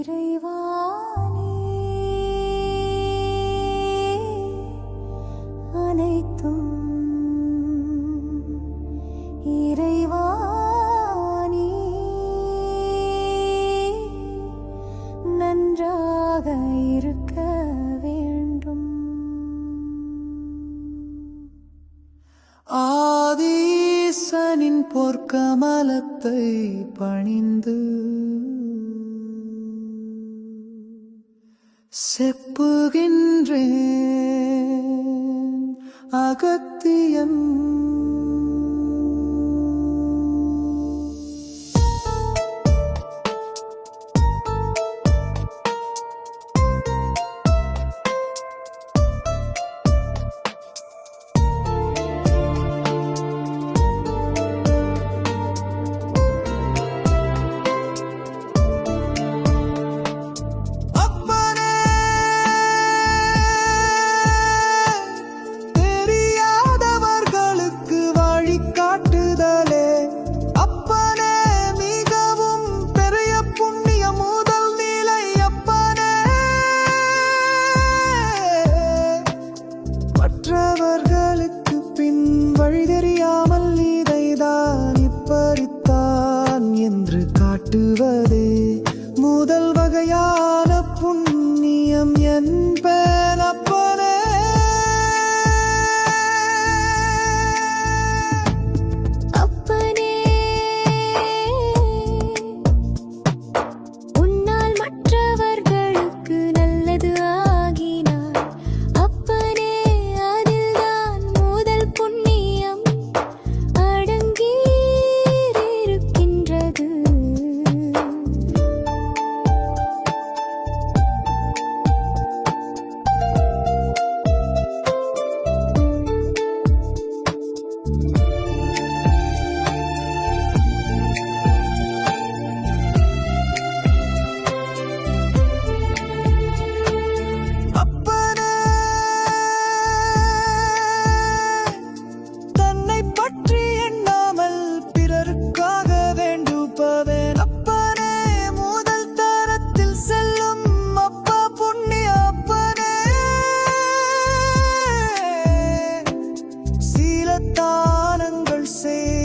இறைவானே அனைத்தும் இறைவானே. நன்றாக இருக்க வேண்டும். ஆதீசனின் பொற்கமலத்தை பணிந்து செப்புகின்றேன் அகத்தியம். முதல் வகையான புண்ணியம் என்ன? தானங்கள் செய்